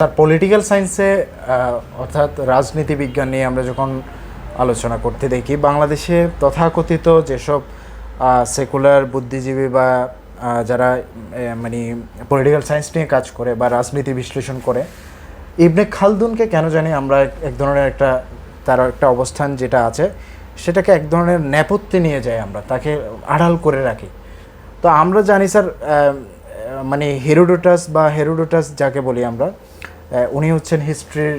তার পলিটিক্যাল সায়েন্সে অর্থাৎ রাজনীতি বিজ্ঞান নিয়ে আমরা যখন আলোচনা করতে দেখি, বাংলাদেশে তথাকথিত যেসব সেকুলার বুদ্ধিজীবী বা যারা মানে পলিটিক্যাল সায়েন্স নিয়ে কাজ করে বা রাজনীতি বিশ্লেষণ করে, ইবনে খালদুনকে কেন জানি আমরা এক- ধরনের একটা, তার একটা অবস্থান যেটা আছে, সেটাকে এক ধরনের নেপথ্যে নিয়ে যাই আমরা, তাকে আড়াল করে রাখি। তো আমরা জানি স্যার মানে হেরোডোটাস বা হেরোডোটাস যাকে বলি আমরা উনি হচ্ছেন হিস্ট্রির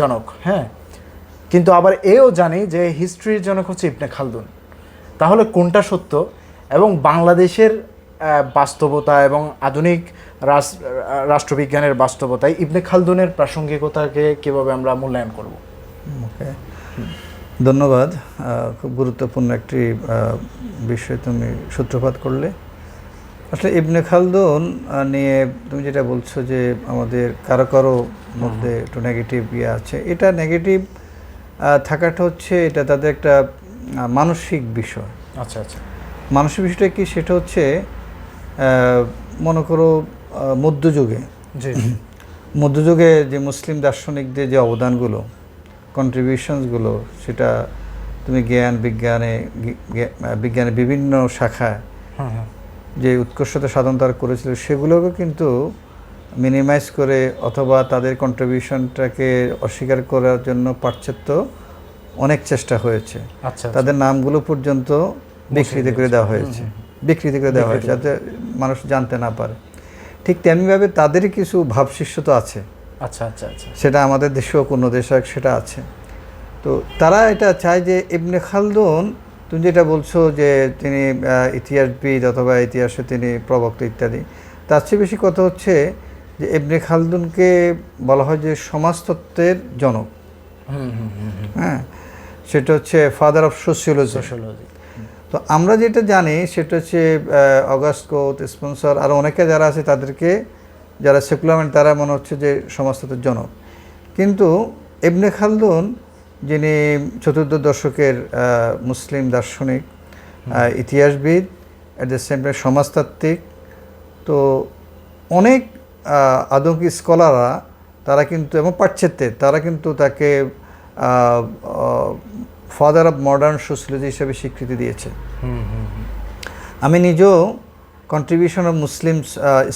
জনক। হ্যাঁ। কিন্তু আবার এও জানি যে হিস্ট্রির জনক হচ্ছে ইবনে খালদুন। তাহলে কোনটা সত্য? এবং বাংলাদেশের বাস্তবতা এবং আধুনিক রাষ্ট্রবিজ্ঞানের বাস্তবতায় ইবনে খালদুনের প্রাসঙ্গিকতাকে কীভাবে আমরা মূল্যায়ন করব? ওকে। ধন্যবাদ। খুব গুরুত্বপূর্ণ একটি বিষয় তুমি সূত্রপাত করলে। আসলে ইবনে খালদুন নিয়ে তুমি যেটা বলছো যে আমাদের কারও কারও মধ্যে একটু নেগেটিভ ইয়ে আছে এটা নেগেটিভ থাকাটা হচ্ছে এটা তাদের একটা মানসিক বিষয়। আচ্ছা আচ্ছা। মানসিক বিষয়টা কি? সেটা হচ্ছে মনে করো মধ্যযুগে। জি। মধ্যযুগে যে মুসলিম দার্শনিকদের যে অবদানগুলো কন্ট্রিবিউশনসগুলো সেটা তুমি জ্ঞান বিজ্ঞানে বিজ্ঞানের বিভিন্ন শাখায় যে উৎকর্ষতা সাধন তারা করেছিল সেগুলোকে কিন্তু মিনিমাইজ করে অথবা তাদের কন্ট্রিবিউশনটাকে অস্বীকার করার জন্য পাশ্চাত্য অনেক চেষ্টা হয়েছে। আচ্ছা তাদের নামগুলো পর্যন্ত বিকৃতি করে দেওয়া হয়েছে। বিকৃতি করে দেওয়া হয়েছে যাতে মানুষ জানতে না পারে। ঠিক তেমনিভাবে তাদেরই কিছু ভাবশিষ্য তো আছে। আচ্ছা আচ্ছা আচ্ছা। সেটা আমাদের দেশেও কোনো দেশে সেটা আছে। তো তারা এটা চায় যে ইবনে খালদুন তুমি যেটা বলছো যে তিনি ইতিহাসবিদ অথবা ইতিহাসে তিনি প্রবক্তা ইত্যাদি তার চেয়ে বেশি কথা হচ্ছে যে ইবনে খালদুনকে বলা হয় যে সমাজতত্ত্বের জনক। হ্যাঁ সেটা হচ্ছে ফাদার অফ সোশিওলজি সোশ্যালজি তো আমরা যেটা জানি সেটা হচ্ছে অগাস্ট কোত স্পন্সর আর অনেকে যারা আছে তাদেরকে যারা সেকুলারমেন্ট তারা মনে হচ্ছে যে সমাজতত্ত্বের জনক। কিন্তু ইবনে খালদুন যিনি চতুর্থ দশকের মুসলিম দার্শনিক ইতিহাসবিদ অ্যাট দ্য সেম টাইম সমাজতাত্ত্বিক। তো অনেক আদমকি স্কলাররা তারা কিন্তু এবং পাশ্চাত্যের তারা কিন্তু তাকে ফাদার অফ মডার্ন সোশ্যালজি হিসেবে স্বীকৃতি দিয়েছে। আমি নিজেও কন্ট্রিবিউশন অফ মুসলিম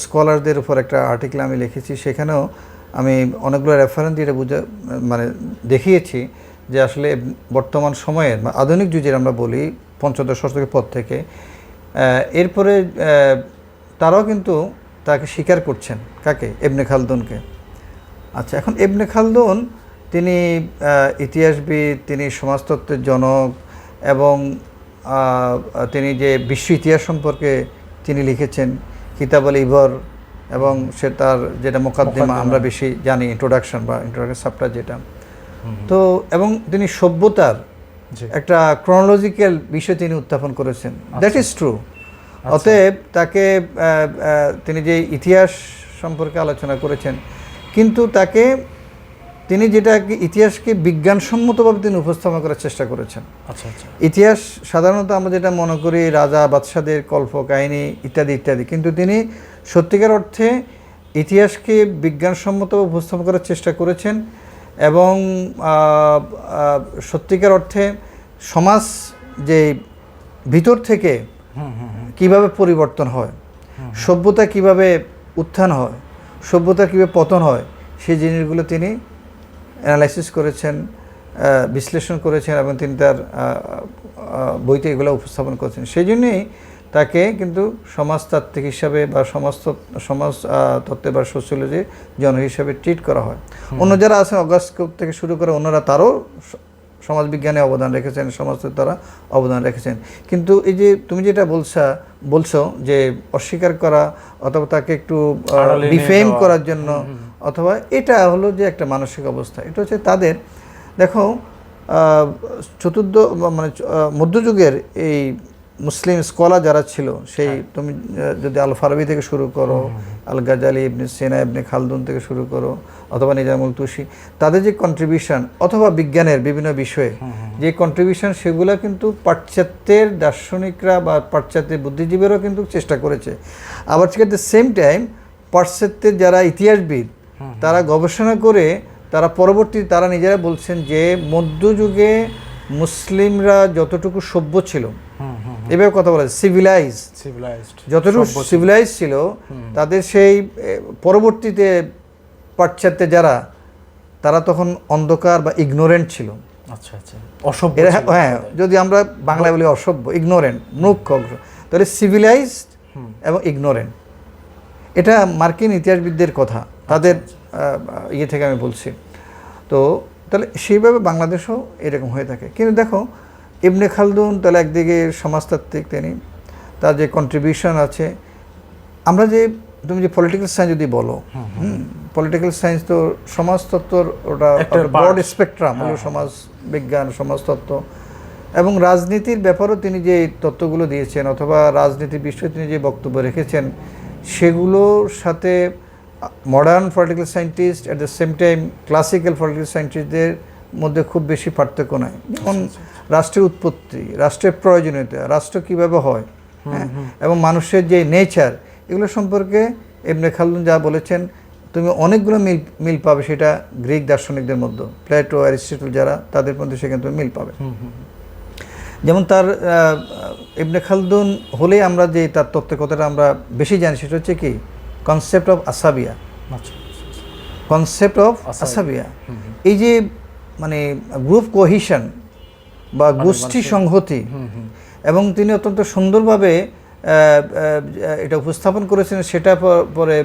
স্কলারদের উপর একটা আর্টিকেল আমি লিখেছি সেখানেও আমি অনেকগুলো রেফারেন্স দিয়ে বুঝা মানে দেখিয়েছি। যে আসলে বর্তমান সময়ের বা আধুনিক যুগের আমরা বলি পঞ্চদশ শতকের পর থেকে এরপরে তারাও কিন্তু তাকে স্বীকার করছেন। কাকে? এবনে খালদুনকে। আচ্ছা এখন এবনে খালদুন তিনি ইতিহাসবিদ তিনি সমাজতত্ত্বের জনক এবং তিনি যে বিশ্ব ইতিহাস সম্পর্কে তিনি লিখেছেন কিতাব আল ইবর এবং সে তার যেটা মোকাদ্দিমা মোকাদ্দিমা। আমরা বেশি জানি ইন্ট্রোডাকশন বা ইন্ট্রোডাকশন সাপ্টার যেটা। তো এবং তিনি সভ্যতার একটা ক্রনোলজিক্যাল বিষয় তিনি উত্থাপন করেছেন। দ্যাট ইজ ট্রু অতএব তাকে তিনি যে ইতিহাস সম্পর্কে আলোচনা করেছেন কিন্তু তাকে তিনি যেটা ইতিহাসকে বিজ্ঞানসম্মতভাবে তিনি উপস্থাপন করার চেষ্টা করেছেন। আচ্ছা আচ্ছা। ইতিহাস সাধারণত আমরা যেটা মনে করি রাজা বাদশাদের কল্প কাহিনী ইত্যাদি ইত্যাদি। কিন্তু তিনি সত্যিকার অর্থে ইতিহাসকে বিজ্ঞানসম্মতভাবে উপস্থাপন করার চেষ্টা করেছেন। এবং সত্যিকার অর্থে সমাজ যে ভিতর থেকে কীভাবে পরিবর্তন হয় সভ্যতা কীভাবে উত্থান হয় সভ্যতা কীভাবে পতন হয় সেই জিনিসগুলো তিনি অ্যানালাইসিস করেছেন বিশ্লেষণ করেছেন এবং তিনি তার বইতে এগুলো উপস্থাপন করেছেন। সেই জন্যেই তাকে কিন্তু সমাজতাত্ত্বিক হিসাবে বা সমাজ সমাজ তত্ত্বে বা সোশ্যোলজি জন হিসাবে ট্রিট করা হয়। অন্য যারা আছেন অগাস্ট থেকে শুরু করে অন্যরা তারও সমাজবিজ্ঞানে অবদান রেখেছেন সমাজের তারা অবদান রেখেছেন। কিন্তু এই যে তুমি যেটা বলছা বলছো যে অস্বীকার করা অথবা তাকে একটু ডিফেম করার জন্য অথবা এটা হলো যে একটা মানসিক অবস্থা। এটা হচ্ছে তাদের দেখো চতুর্থ মানে মধ্যযুগের এই মুসলিম স্কলার যারা ছিল সেই তুমি যদি আল ফারাবি থেকে শুরু করো আল গাজালি ইবনে সেনা ইবনে খালদুন থেকে শুরু করো অথবা নিজামুল তুষি তাদের যে কন্ট্রিবিউশন অথবা বিজ্ঞানের বিভিন্ন বিষয়ে যে কন্ট্রিবিউশন সেগুলো কিন্তু পাশ্চাত্যের দার্শনিকরা বা পাশ্চাত্যের বুদ্ধিজীবীরাও কিন্তু চেষ্টা করেছে। আবার ঠিক দ্য সেম টাইম পাশ্চাত্যের যারা ইতিহাসবিদ তারা গবেষণা করে তারা পরবর্তী তারা নিজেরা বলছেন যে মধ্যযুগে মুসলিমরা যতটুকু সভ্য ছিল এভাবে কথা বলা সিভিলাইজ সিভিলাইজড যতটুকু সিভিলাইজ ছিল তাদের সেই পরবর্তীতে পাশ্চাত্যে যারা তারা তখন অন্ধকার বা ইগনোরেন্ট ছিল। আচ্ছা আচ্ছা। অসভ্য এরা হ্যাঁ যদি আমরা বাংলায় বলি অসভ্য ইগনোরেন্ট মূর্খ তাহলে সিভিলাইজড এবং ইগনোরেন্ট এটা মার্কিন ইতিহাসবিদদের কথা তাদের ইয়ে থেকে আমি বলছি। তো তাহলে সেইভাবে বাংলাদেশও এরকম হয়ে থাকে। কিন্তু দেখো ইবনে খালদুন তাহলে একদিকে সমাজতাত্ত্বিক তিনি তার যে কন্ট্রিবিউশন আছে। আমরা যে তুমি যে পলিটিক্যাল সায়েন্স যদি বলো পলিটিক্যাল সায়েন্স তো সমাজতত্ত্বর ওটা ব্রড part. স্পেকট্রাম হলো সমাজ বিজ্ঞান সমাজতত্ত্ব। এবং রাজনীতির ব্যাপারেও তিনি যে তত্ত্বগুলো দিয়েছেন অথবা রাজনীতির বিষয়ে তিনি যে বক্তব্য রেখেছেন সেগুলোর সাথে modern political scientist at the same time classical political সায়েন্টিস্টদের মধ্যে খুব বেশি পার্থক্য নাই। যেমন রাষ্ট্রের উৎপত্তি রাষ্ট্রের প্রয়োজনীয়তা রাষ্ট্র কীভাবে হয় হ্যাঁ? এবং মানুষের যে নেচার এগুলো সম্পর্কে এমনি খালদুন যা বলেছেন তুমি অনেকগুলো মিল মিল পাবে সেটা গ্রিক দার্শনিকদের মধ্যে। প্লেটো অ্যারিস্টটল যারা তাদের মধ্যে সেখানে তুমি মিল পাবে। যেমন তার ইবনে খালদুন হলেই আমরা যে তার তত্ত্বের কথাটা আমরা বেশি জানি সেটা হচ্ছে কি? কনসেপ্ট অফ আসাবিয়া কনসেপ্ট অফ। আসাবিয়া এই যে মানে গ্রুপ কোহিশন বা গোষ্ঠী সংহতি। এবং তিনি অত্যন্ত সুন্দরভাবে এটা উপস্থাপন করেছেন সেটা পরে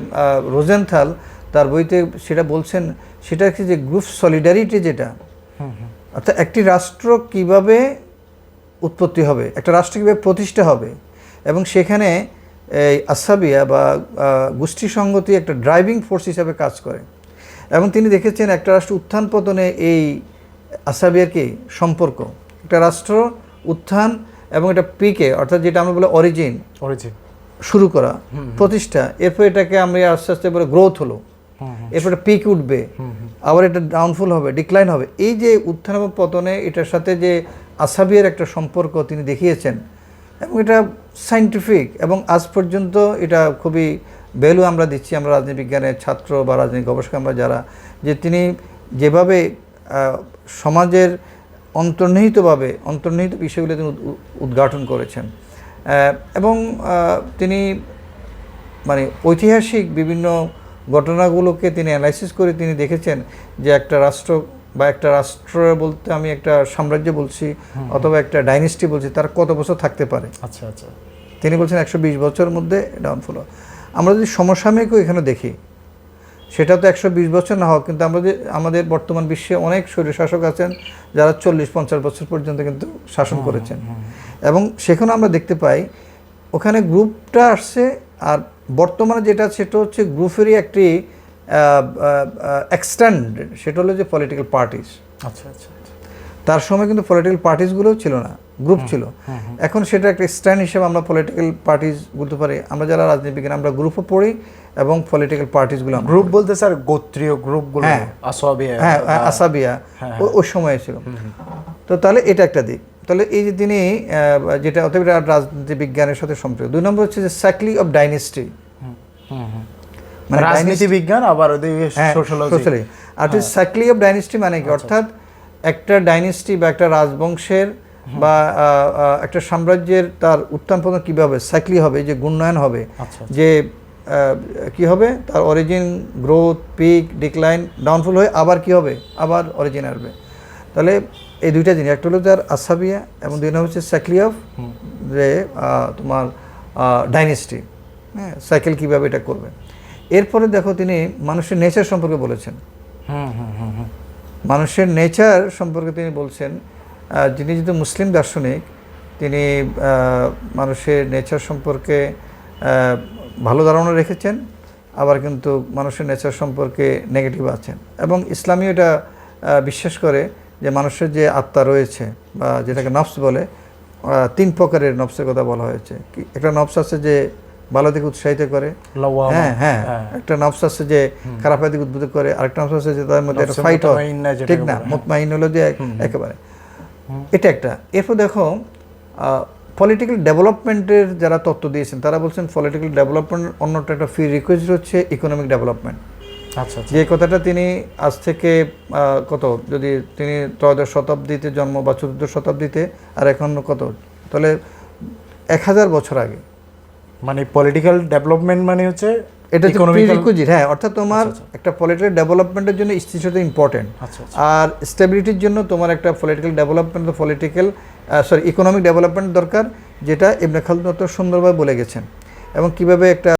রোজেনথাল তার বইতে সেটা বলছেন সেটা হচ্ছে যে গ্রুপ সলিডারিটি যেটা? অর্থাৎ একটি রাষ্ট্র কীভাবে উৎপত্তি হবে একটা রাষ্ট্র কীভাবে প্রতিষ্ঠা হবে? এবং সেখানে এই আসাবিয়া বা গোষ্ঠী সংগতি একটা ড্রাইভিং ফোর্স হিসাবে কাজ করে। এবং তিনি দেখেছেন একটা রাষ্ট্র উত্থান পতনে এই আসাবিয়ার কি সম্পর্ক? একটা রাষ্ট্র উত্থান এবং এটা পিকে অর্থাৎ যেটা আমরা বলে অরিজিন অরিজিন শুরু করা প্রতিষ্ঠা। এরপর এটাকে আমরা আস্তে আস্তে পরে গ্রোথ হলো। এরপর পিক উঠবে। আবার এটা ডাউনফল হবে ডিক্লাইন হবে। এই যে উত্থান এবং পতনে এটার সাথে যে আসাবিয়ার একটা সম্পর্ক তিনি দেখিয়েছেন এবং এটা সাইন্টিফিক এবং আজ পর্যন্ত এটা খুবই ভ্যালু আমরা দিচ্ছি আমরা রাজনীতি বিজ্ঞানের ছাত্র বা রাজনীতি গবেষক আমরা যারা যে তিনি যেভাবে সমাজের অন্তর্নিহিতভাবে অন্তর্নিহিত বিষয়গুলো তিনি উদ- উদ- উদ্ঘাটন করেছেন। এবং তিনি মানে ঐতিহাসিক বিভিন্ন ঘটনাগুলোকে তিনি অ্যানালাইসিস করে তিনি দেখেছেন যে একটা রাষ্ট্র বা একটা রাষ্ট্র বলতে আমি একটা সাম্রাজ্য বলছি অথবা একটা ডাইনেস্টি বলছি তার কত বছর থাকতে পারে? আচ্ছা আচ্ছা। তিনি বলছেন একশো বিশ বছরের মধ্যে ডাউনফল আমরা যদি সমসাময়িকও এখানে দেখি সেটা তো একশো বিশ বছর না হোক কিন্তু আমরা যে আমাদের বর্তমান বিশ্বে অনেক স্বৈরশাসক আছেন যারা চল্লিশ পঞ্চাশ বছর পর্যন্ত কিন্তু শাসন করেছেন। এবং সেখানে আমরা দেখতে পাই ওখানে গ্রুপটা আসছে আর বর্তমানে যেটা সেটা হচ্ছে গ্রুপেরই একটি এক্সটেন্ড সেটা হলো যে পলিটিক্যাল পার্টিস আচ্ছা আচ্ছা। তার সময় কিন্তু পলিটিক্যাল পার্টিসগুলোও ছিল না গ্রুপ ছিল। এখন সেটা একটা স্ট্যান্ড হিসেবে আমরা পলিটিক্যাল পার্টিস বলতে পারি আমরা যারা রাজনীতি বিজ্ঞান আমরা গ্রুপও পড়ি এবং পলিটিক্যাল পার্টিসগুলো গ্রুপ বলতে স্যার গোত্রীয় গ্রুপগুলো হ্যাঁ। আসোয়াবিয়া হ্যাঁ হ্যাঁ, আসাবিয়া ওই সময়ে ছিল। তো তাহলে এটা একটা দিক। তাহলে এই যে তিনি যেটা অতএব রাজনীতি বিজ্ঞানের সাথে সম্পর্ক দুই নম্বর হচ্ছে যে সাইক্লি অফ ডাইনেস্টি মানে রাজনীতি বিজ্ঞান আবার সোশ্যালজি আর সাইক্লি অফ ডাইনেস্টি মানে কি? অর্থাৎ একটা ডাইনেস্টি বা একটা রাজবংশের বা একটা সাম্রাজ্যের তার উত্থান পতন কীভাবে সাইক্লি হবে যে গুণায়ন হবে আচ্ছা যে আহ, কি হবে তার origin growth peak decline downfall হয়ে আবার কি হবে আবার অরিজিন আসবে। তাহলে এই দুইটা জিনিস একটা হলো তার আসাবিয়া এবং দুই নম্বর হচ্ছে সাইক্লি অফ যে তোমার ডাইনেস্টি হ্যাঁ সাইকেল কীভাবে এটা করবে। এরপরে দেখো তিনি মানুষের নেচার সম্পর্কে বলেছেন। হুম হুম হুম। মানুষের নেচার সম্পর্কে তিনি বলছেন যিনি যেহেতু মুসলিম দার্শনিক, তিনি মানুষের নেচার সম্পর্কে ভালো ধারণা রেখেছেন, আবার কিন্তু মানুষের নেচার সম্পর্কে নেগেটিভ আছেন। এবং ইসলামী এটা বিশ্বাস করে যে মানুষের যে আত্মা রয়েছে, বা যেটাকে নফস বলে তিন প্রকারের নফসের কথা বলা হয়েছে। একটা নফস আছে যে ভালো দিকে উৎসাহিত করে। হ্যাঁ হ্যাঁ। হ্যাঁ। একটা নফস আছে যে খারাপ দিকে উদ্বুদ্ধ করে আরেকটা নফস আছে যে তার মধ্যে একটা ফাইট হয়। ঠিক না হ্যাঁ। মুতমাইন হলো যে একেবারে। এটা একটা। এরপর দেখো পলিটিক্যাল ডেভেলপমেন্টের যারা তত্ত্ব দিয়েছেন তারা বলছেন পলিটিক্যাল ডেভেলপমেন্ট অন্যটা একটা ফ্রি রিকোয়েস্ট হচ্ছে ইকোনমিক ডেভেলপমেন্ট আচ্ছা আচ্ছা। যে কথাটা তিনি আজ থেকে কত? যদি তিনি ত্রয়োদশ শতাব্দীতে জন্ম বা চতুর্দশ শতাব্দীতে আর এখন কত? তাহলে এক হাজার বছর আগে। মানে পলিটিক্যাল ডেভেলপমেন্ট মানে হচ্ছে এটা হচ্ছে হ্যাঁ অর্থাৎ তোমার একটা পলিটিক্যাল ডেভেলপমেন্টের জন্য স্থিতিশীলতা ইম্পর্টেন্ট আচ্ছা আচ্ছা। আর স্টেবিলিটির জন্য তোমার একটা political development political sorry economic development দরকার যেটা ইবনে খালদুন অত সুন্দরভাবে বলে গেছেন। এবং কীভাবে একটা